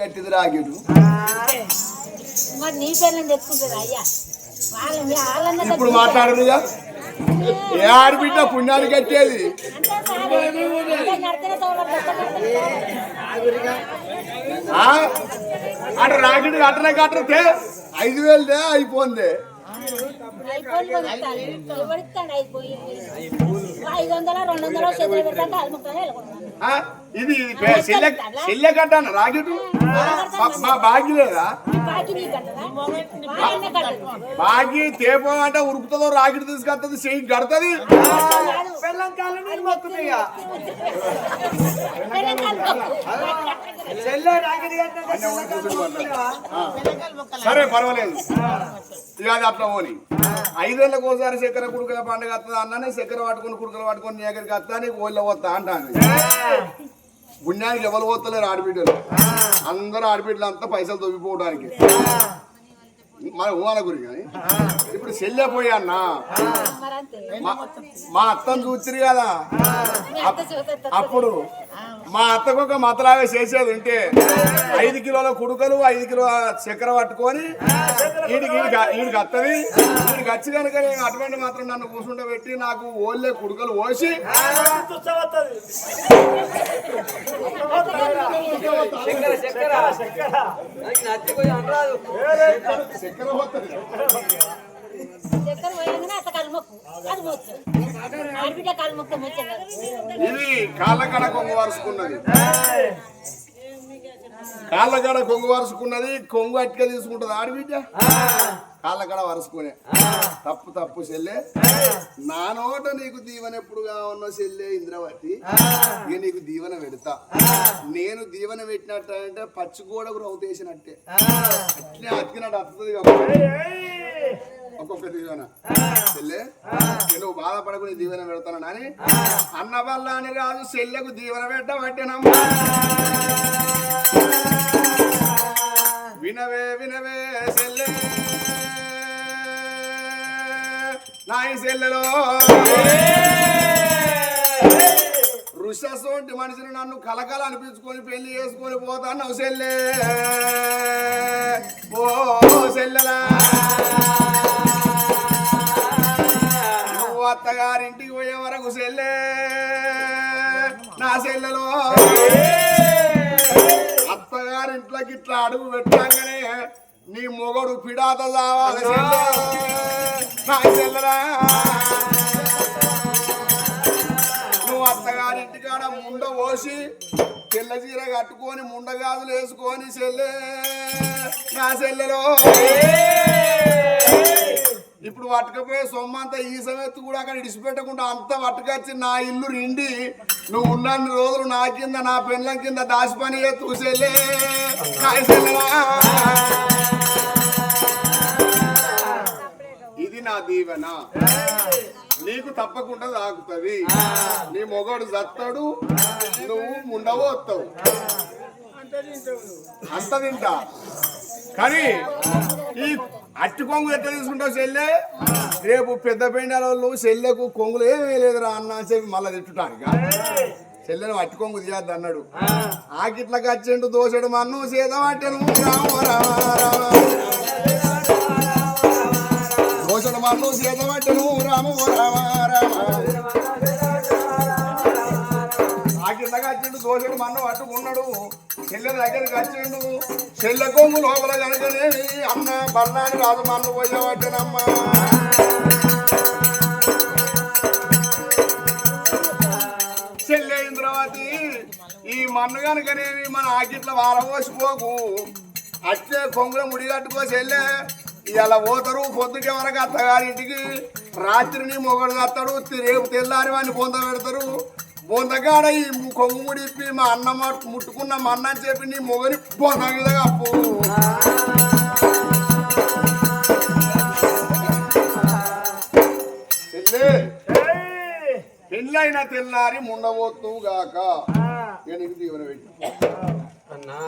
కట్టింది రాగిడు. మరి నీ పిల్లని అయ్యా ఇప్పుడు మాట్లాడదుగా ఏ ఆడబిడ్డ పుణ్యాన్ని కట్టేది? అటు రాగిడు కట్టనే కట్టతే ఐదు వేలుదే అయిపోంది. ఐదు వందల రెండు వందల చేతులు పెడతాను ఆ? ఇది చెల్లె చెల్లె కట్టాను రాగిడు మా- బాగి లేదా? బాగి తేపం అంటే ఉరుకుతుందో రాగిడి తీసుకొస్తుంది చెయ్యి కడుతుంది? సరే పర్వాలేదు. ఇక అది అట్లా పోని. ఐదేళ్ళకి ఒకసారి చక్కెర కుడుకల పండుగ వస్తుంది అన్ననే చక్కెర పట్టుకొని కుడుకలు పట్టుకొని నీ దగ్గరికి వస్తా నీకు ఓళ్ళ వస్తా అంటాను పుణ్యానికి ఎవరు పోతలేరు ఆడబిడ్డలు. అందరూ ఆడబిడ్డలు అంతా పైసలు దొబ్బిపోవడానికి మన ఊహల గురి కానీ. ఇప్పుడు చెల్లె పోయా అన్న. మా- అత్తను చూసిరు కదా. అప్పుడు మా అత్తకు ఒక మతలాగా చేసేది ఉంటే ఐదు కిలోల కుడుకలు ఐదు కిలోల చక్కెర పట్టుకొని వీడికి వీడికి వస్తుంది వీడికి వచ్చి కనుక నేను అటువంటి మాత్రం నన్ను కూర్చుండ పెట్టి నాకు ఓళ్ళే కుడుకలు పోసి చక్కెర ఇది కాళ్ళగడ కొంగు వరుసుకున్నది. కాళ్ళగడ కొంగు వరుసుకున్నది కొంగు అట్టిగా తీసుకుంటది. ఆడబిడ్డ? కాళ్ళగడ వరుసుకునే. తప్పు తప్పు చెల్లె. నా నోట నీకు దీవెన ఎప్పుడుగా ఉన్న చెల్లె ఇంద్రవతి. ఇక నీకు దీవెన పెడతా. నేను దీవెన పెట్టినట్ట అంటే పచ్చి గోడకు రౌతేసినట్టే. అట్లే అతికినట్టు అత్తది కాబట్టి. ఒక్కొక్క దీవెన. చెల్లె నువ్వు బాధపడకు నీ దీవెన పెడతాను అని అన్న వల్ల అని రాజు చెల్లెకు దీవెన పెట్టబట్టినమ్మా వినవే వినవే సెల్లే నాయి సెల్లెలో ఋషసోంటి మనిషిని నన్ను కలకల అనిపించుకొని పెళ్ళి చేసుకొని పోతాను సెల్లే ఓ సెల్లెలా అత్తగారింటికి పోయే వరకు సెల్లే. నా సెల్లెలో. అత్తగారింట్లోకి ఇట్లా అడుగు పెట్టగానే నీ మొగడు పిడాత సెల్లే. నా సెల్లెలా నువ్వు అత్తగారింటి కాడ ముండ పోసి తెల్ల చీర కట్టుకొని ముండగాజులు వేసుకొని చెల్లె నా చెల్లెలో ఇప్పుడు పట్టుకపోయే సొమ్మంతా ఈ సమయత్తు కూడా అక్కడ ఇడిచిపెట్టకుండా అంతా పట్టుకొచ్చి నా ఇల్లు రిండి నువ్వు ఉన్నన్ని రోజులు నా కింద నా పెళ్ళం కింద దాసి పని చూసేలే ఇది నా దీవెన. నీకు తప్పకుండా తాకుతుంది. నీ మొగడు చస్తాడు నువ్వు ముండవస్తావు అంత తింటా. కానీ ఈ అట్టి కొంగు ఎట్లా తీసుకుంటావు చెల్లె రేపు పెద్ద పెండాల వాళ్ళు చెల్లెకు కొంగులు ఏమీ లేదురా అన్న అని చెప్పి మళ్ళీ తిట్టుటానిక చెల్లెను అట్టి కొంగు తీయద్దు అన్నాడు. ఆకిట్లకి వచ్చిండు దోశడు మన్ను సీతమట్టెను రామ రామ రామ దోషడు మన్ను సీతమట్టెను రామ రామ రామ. దోషడు మన్ను పట్టుకున్నాడు. చెల్లె దగ్గరికి వచ్చిండు. చెల్లె కొమ్ము లోపల కనుకనే అన్న బల్లాని రాజు మన్ను పోయేవాటేనమ్మా చెల్లె ఇంద్రవతి ఈ మన్ను కనుకనేవి మన ఆకిట్ల వారబోసిపోకు అట్లే కొంగుల ముడి కట్టుకో చెల్లె. ఇలా పోతారు పొద్దుకే వరకు అత్తగారింటికి రాత్రిని మొగడు కత్తాడు రేపు తెల్లారి వాడిని బొంద పెడతారు. బొందగాడ ఈ కొంగు ముడి ఇప్పి మా అన్న మ- ముట్టుకున్న మా అన్న అని చెప్పి నీ మొగని బొంద మీద కప్పు. చెల్లె పెళ్ళైన తెల్లారి ముండబోతు గాక ఇక నీకు దీవెన పెట్టి. అన్నా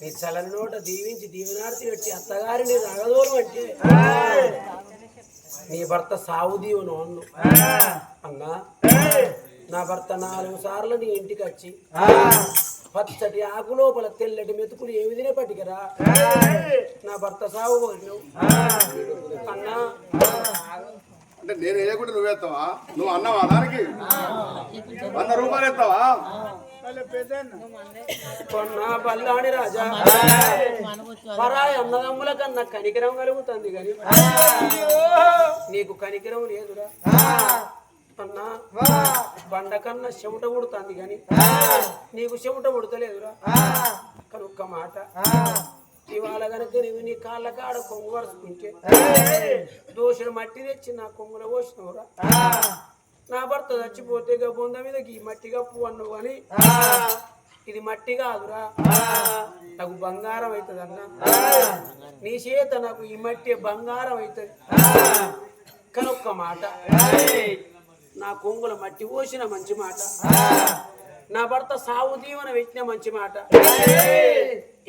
నీ చలని నోట దీవించి దీవెనార్తి పెట్టి అత్తగారిని రగదూరం అంటే నీ భర్త సావు దీవెను అన్ను అన్నా. నా భర్త నాలుగు సార్లు నీ ఇంటికి వచ్చి పచ్చటి ఆకు లోపల తెల్లటి మెతుకులు ఏ విధంగా పట్టికరా నా భర్త సాగు అన్నా. అంటే నేను వేయకుండా నువ్వు ఎత్తావా నువ్వు అన్నావా దానికి? వంద రూపాయలు ఎత్తావా కొన్నా బల్లాడి రాజా. పరాయి అన్నదమ్ముల కన్నా కనికరం కలుగుతుంది కానీ నీకు కనికరం లేదురా. అన్నా బండ కన్నా చెమట పుడుతుంది కానీ నీకు చెమట పుడతలేదురా. కానీ ఒక్క మాట. ఇవాళ కనుక నువ్వు నీ కాళ్ళ కాడ కొంగు వరుసుకుంటే దోషుడు మట్టి తెచ్చి నా కొంగులో పోసినవురా. నా భర్త చచ్చిపోతే ఇక బొంద మీద ఈ మట్టి కప్పు అన్నావు అని ఇది మట్టి కాదురా. నాకు బంగారం అవుతుంది అన్న. నీ చేత నాకు ఈ మట్టి బంగారం అవుతుంది. కానీ ఒక్క మాట. నా కొంగుల మట్టి పోసిన మంచి మాట. నా భర్త సాగు దీవెన పెట్టిన మంచి మాట.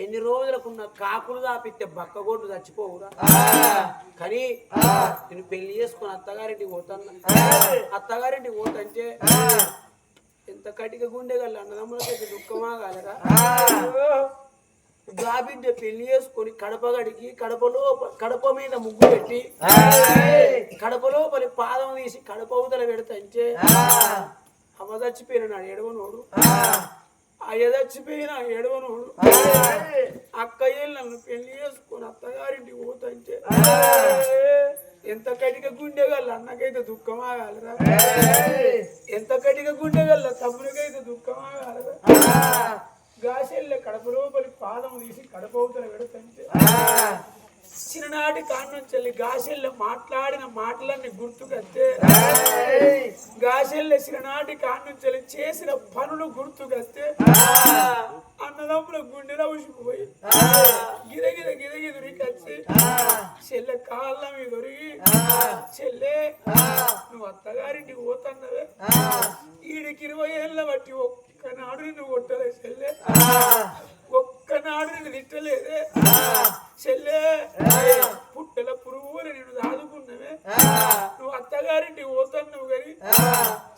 ఎన్ని రోజులకున్న కాకులు దాపిస్తే బక్కగొడ్డు చచ్చిపోవురా. కానీ నేను పెళ్ళి చేసుకుని అత్తగారింటికి పోతాను. అత్తగారింటికి పోతంటే ఎంత కటిక గుండె గల్ల అన్నదమ్ములకైతే దుఃఖమా కాలరా గాబిడ్డ పెళ్ళి చేసుకొని కడప గడికి కడపలో కడప మీద ముగ్గు పెట్టి కడప లోపలి పాదం తీసి కడప అవతల పెడతంటే అమ్మ చచ్చిపోయిన ఎడవనోడు అయ్య చచ్చిపోయిన ఎడవనోడు అక్కయ్య నన్ను పెళ్ళి చేసుకొని అత్తగారింటికి పోతంటే ఎంత కటిక గుండె గల్ల అన్నకైతే దుఃఖమా కాలరా ఎంత కటిక గుండె గల్ల తమ్మునికైతే దుఃఖమా గాసెళ్ళ కడప లోపలి పాదం తీసి కడప అవతల పెడతంటే. చిన్ననాటి కాన్నుంచెల్లి గాసెళ్ళ మాట్లాడిన మాటలన్నీ గుర్తుకొస్తే. గాసెళ్ళ చిన్ననాటి కాన్నుంచెల్లి చేసిన పనులు గుర్తుకొస్తే. అన్నదమ్ముల గుండెలో ఉసిపోయి గిరగిర గిరగిర ఉరికొచ్చి. చెల్లె కాళ్ళ మీద ఉరిగి చెల్లె నువ్వు అత్తగారింటికి పోతున్నవే. ఈడికి ఇరవై ఏళ్ళ బట్టి ఒక్కనాడు నిన్ను కొట్టలే చెల్లె. ఒక్కనాడు నిన్ను తిట్టలేదే. చెల్లె. పుట్టల పురుగులు నేను దాదుకున్నవే. నువ్వు అత్తగారింటికి పోతున్నావు కానీ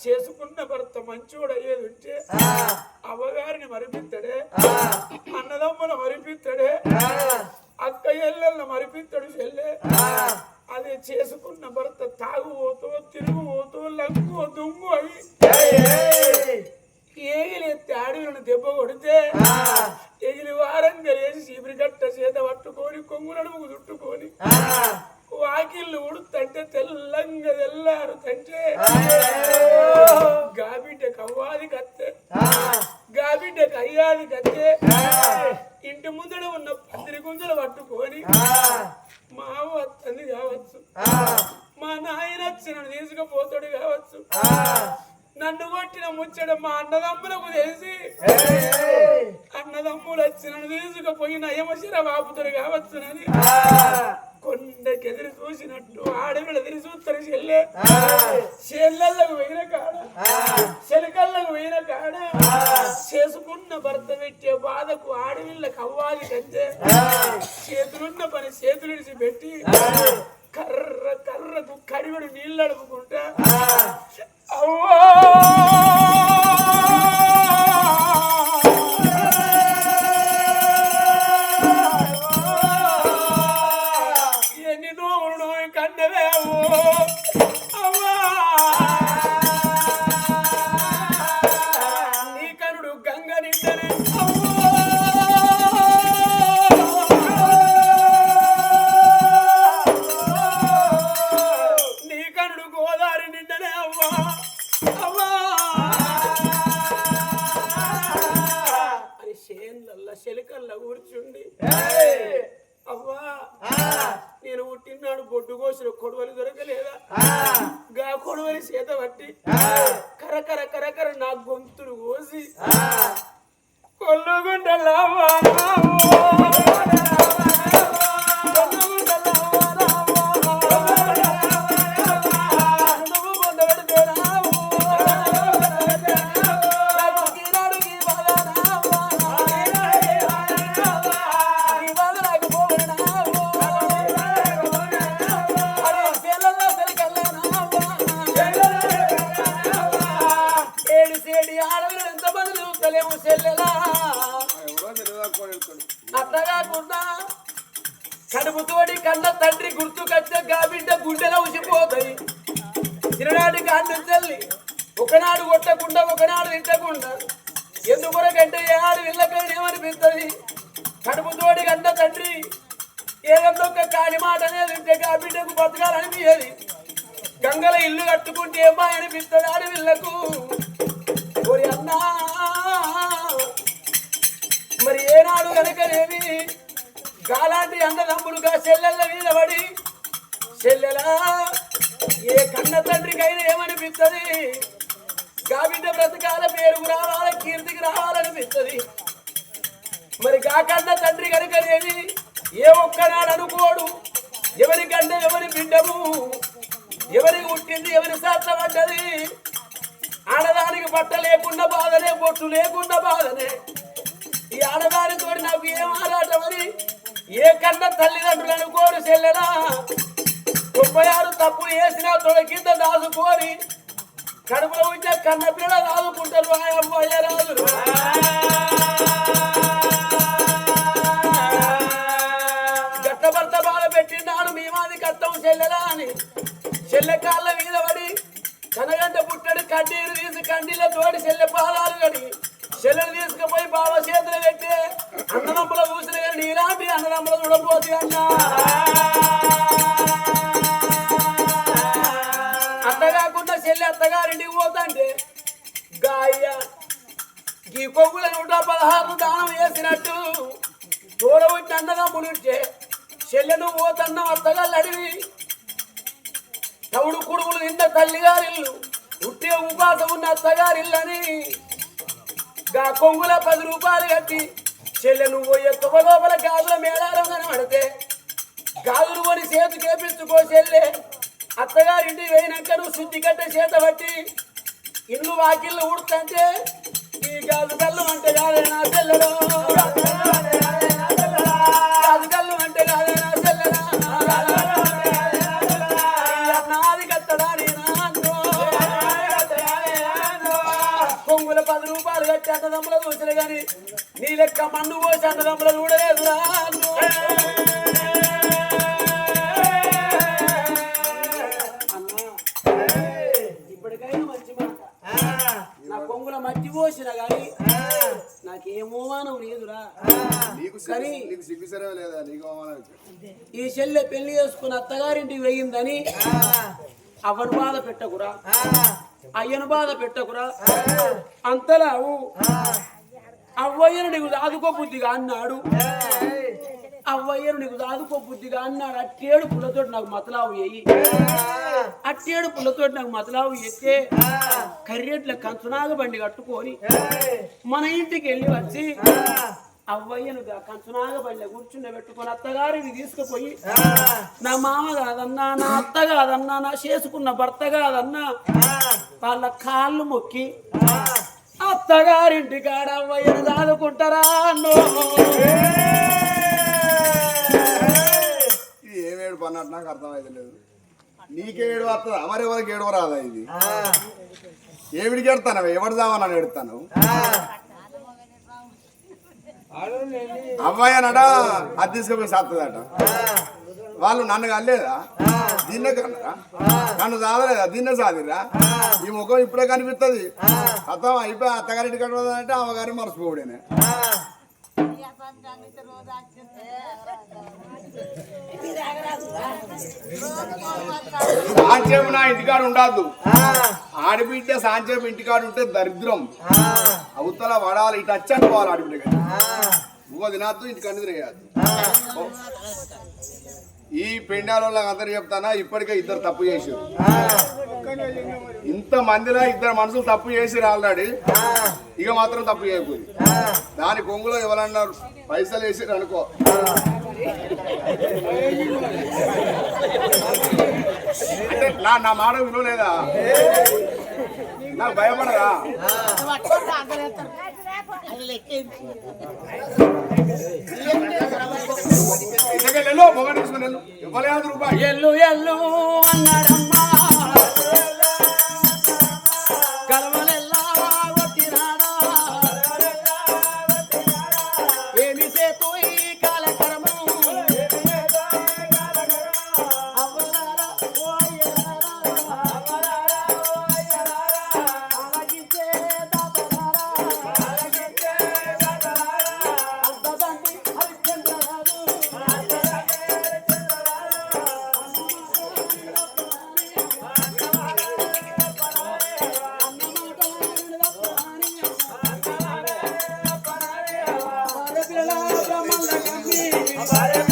చేసుకున్న భర్త మంచోడు అయ్యేది ఉంటే అవ్వగారిని మరిపిస్తాడే అన్నదమ్ముల మరిపిస్తాడే అక్క ఎల్లెళ్ళ మరిపిస్తాడు చెల్లె. అదే చేసుకున్న భర్త తాగుపోతో తిరుగుపోతో లంగు దుమ్ము అయి ಏಗಿಲಿ ಅತ್ತೆ ಆಡಿಗಳನ್ನು ದೆಬ್ಬ ಹೊಡೆದೆ కొండకెదిరి చూసినట్టు ఆడవిడ ఎదిరి చూస్తారు చెల్లె. చెల్లెళ్ళకు పోయిన కాడ. చెలకళ్ళకు పోయిన కాడ. చేసుకున్న భర్త పెట్టే బాధకు ఆడవిళ్ళకు అవ్వాలి కంటే చేతులున్న పని చేతులు పెట్టి కర్ర కర్రకు కడివడు నీళ్ళు అడుపుకుంటా ఎన్ని చిరనాటి కాండం తల్లి. ఒకనాడు కొట్టకుండా ఒకనాడు తిట్టకుండా. ఎందుకొరకంటే ఆడు వెళ్ళకని ఏమనిపిస్తుంది? కడుపుతోటి కంట తండ్రి ఏదో ఒక కాని మాట అనేది బిడ్డకు గాబిడ్డకు బతకాలనిపించేది గంగల ఇల్లు కట్టుకుంటే ఏమా అనిపిస్తుంది ఆడవిళ్ళకు ఓరి అన్నా! మరి ఏనాడు కనుకనేమి గాలాంటి అన్నదమ్ములుగా చెల్లెళ్ళ మీద పడి చెల్లెలా ఏ కన్న తండ్రికైనా ఏమనిపిస్తుంది? గాబిడ్డ బ్రతకాల పేరుకు రావాల కీర్తికి రావాలనిపిస్తుంది. మరి గా కన్న తండ్రి కనుకనేమి ఏ ఒక్కనాడు అనుకోడు. ఎవరికంటే ఎవరి బిడ్డము ఎవరికి పుట్టింది ఎవరి సాధ్యపడ్డది ఆడదానికి బట్ట లేకుండా బాధనే బొట్టు లేకుండా బాధనే. ఈ ఆడదానితో నాకు ఏం ఆరాటమని? ఏ కన్న తల్లిదండ్రులు అనుకోడు చెల్లెనా ముప్పై ఆరు తప్పులు వేసినా తొడ కింద దాచుకోని కడుపులో ఉంటే కన్న పిల్ల దాదుకుంటారు ఆ అమ్మాయి రాదు గట్ట భర్త బాధ పెట్టినాడు మీ మాది కత్తం చెల్లెలా అని. చెల్లె కాళ్ళ మీద పడి కనగంట పుట్టడు కన్నీరు తీసి కండీల తోడి చెల్లె పాదాలు కడిగి చెల్లెలు తీసుకుపోయి బావ చేతులు పెట్టి అన్నదమ్ముల చూసిన కానీ నీలాంటి అన్నదమ్ముల చూడబోతు అన్నా. అత్తగారింటికి పోతంటే గాయ ఈ కొవ్వుల నూట పదహారు దానం వేసినట్టు తోడబుట్టి మునిడ్చే చెల్లెను పోతన్న అత్తగాళ్ళు అడివి తవుడు కుడుములు నింద తల్లిగారిల్లు ఉట్టే ఉపాసం ఉన్న అత్తగారిల్లని గా కొంగుల పది రూపాయలు కట్టి చెల్లె నువ్వు పోయే తువ లోపల గాజుల మేళారం కనబడితే గాజులు కొని చేతు చేపించుకో చెల్లె. అత్తగారింటికి పోయినాక నువ్వు శుద్ధి కట్ట చేత పట్టి ఇల్లు వాకిళ్ళు ఉడుతుంటే ఈ గాజు కళ్ళు అంటే కాదే నా చెల్లెడు గాజు కళ్ళు అంటే కాదే నా చెల్లెడా నాది కట్టడా కొంగుల పది రూపాయలు కట్టి అన్నదమ్ముల చూసిన కానీ నీ లెక్క మన్ను పోసి అన్నదమ్ముల చూడలేదు కానీ. ఈ చెల్లె పెళ్ళి చేసుకుని అత్తగారింటికి వెయ్యిందని అవను బాధ పెట్టకురా. అయ్యను బాధ పెట్టకురా. అంతలావు. అవ్వయ్యను నీకు దాదుకో బుద్ధిగా అన్నాడు. అవ్వయ్యను నీకు దాదుకో బుద్ధిగా అన్నాడు. అట్టేడు పుల్లతోటి నాకు మతలావు ఎయ్యి అట్టేడు పుల్లతోటి నాకు మతలావు ఎత్తే కర్రెట్ల కంచునాగ బండి కట్టుకొని మన ఇంటికి వెళ్ళి వచ్చి అవ్వయ్యను కంచునాగ బండి కూర్చుండ పెట్టుకొని అత్తగారిని తీసుకుపోయి నా మామ కాదన్నా నా అత్త కాదన్నా నా చేసుకున్న భర్త కాదన్నా వాళ్ళ కాళ్ళు మొక్కి అత్తగారింటి కాడ అవ్వయ్యను దాదుకుంటారా అన్నో. ఇది ఏం ఏడు అన్నట్టు నాకు అర్థమైతే లేదు. నీకే ఏడు వస్తుందా మరి ఎవరికి ఏడు రాదా ఇది? ఏమిడికి ఎడతాను ఎవరు దామని ఎడతాను అమ్మాయి అనడా అది తీసుకుపోయి సాత్తదట. వాళ్ళు నన్ను కనలేదా? దీన్నే నన్ను సాదలేదా దీన్నే సాదిరా ఈ ముఖం ఇప్పుడే కనిపిస్తుంది అత్తం అయిపోయి అత్తగారింటి కట్టదంటే అమ్మగారి మర్చిపోవుడేనే. సాంచేపు నా ఇంటికాడ ఉండద్దు. ఆడబిడ్డ సాంచేపు ఇంటికాడ ఉంటే దరిద్రం. అవతల వడాలి ఇటు వచ్చి అనుకోవాలి ఆడబిడ్డ నువ్వు తినద్దు ఇంటికాడ తిరగద్దు ఈ పెండాల అందరు చెప్తానా ఇప్పటికే ఇద్దరు తప్పు చేసారు ఇంత మందిలో ఇద్దరు మనుషులు తప్పు చేసిరు ఆల్రెడీ. ఇక మాత్రం తప్పు చేయకూడదు. దాని కొంగులో ఎవరన్నారు పైసలు వేసిరు అనుకో. అంటే నా నా మాట వినలేదా? నాకు భయపడరా ఇంతకెళ్ళో మొగ తీసుకుని వెళ్ళు ఇవ్వలేదు ఎల్లు ఎల్లు అన్నాడమ్మా కమ్మి.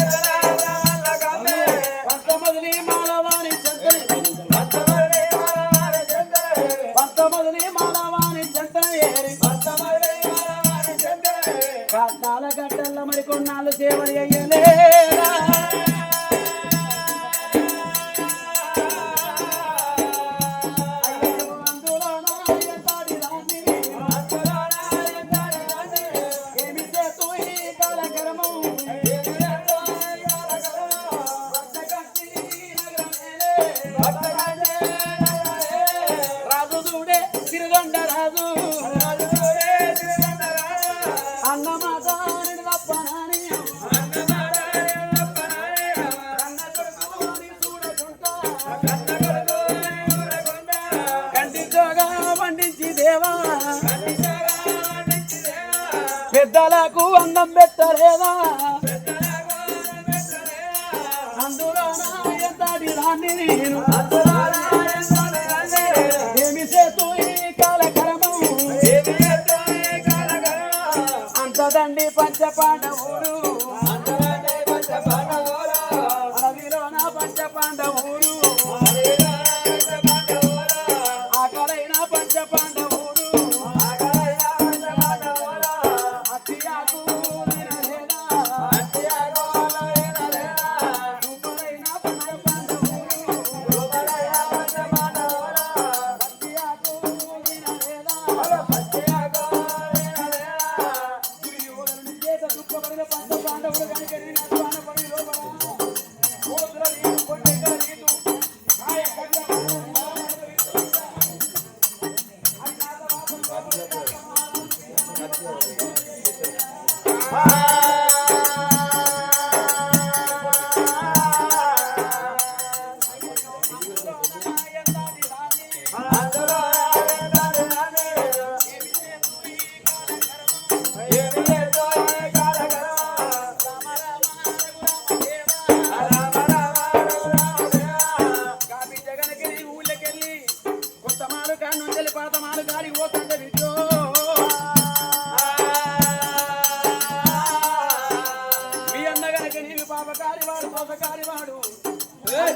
పెద్దలకు అందం పెట్టలేదా అందులో నేను? ఏమి చేతు ఈ కాలకరము? అంతదండి పంచపాట We are Bandhu, Bandhu, Bandhu, Bandhu, Bandhu, Bandhu,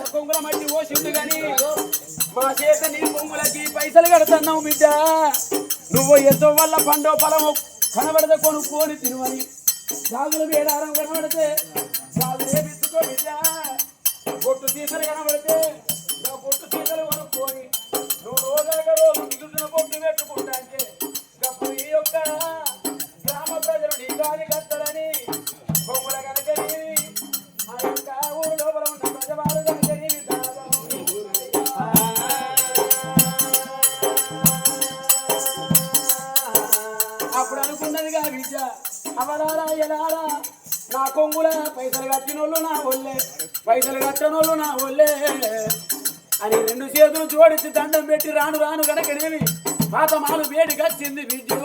కొంగుల మట్టి పోసిండు గాని మా చేత నీ కొంగులకి పైసలు కడుతున్నావు బిడ్డ. నువ్వు ఎంతో వల్ల పండో పొలము కనబడితే కొనుక్కొని తినువని. సాగులు వేడారం కనబడితే సాగులే విత్తుకో బిడ్డ. బొట్టు తీసలు కనబడితే నా బొట్టు తీసలు కొనుక్కొని నువ్వు రోజాక రోజు మిగులుతున్న బొట్టు పెట్టుకుంటా అంటే కొంగుల పైసలు కట్టినోళ్ళు నా ఒళ్ళే పైసలు కట్టనోళ్ళు నా ఒళ్ళే. అని రెండు చేతులు జోడించి దండం పెట్టి రాను రాను గనకనేమి పాత మాలు వేడికి వచ్చింది విద్యో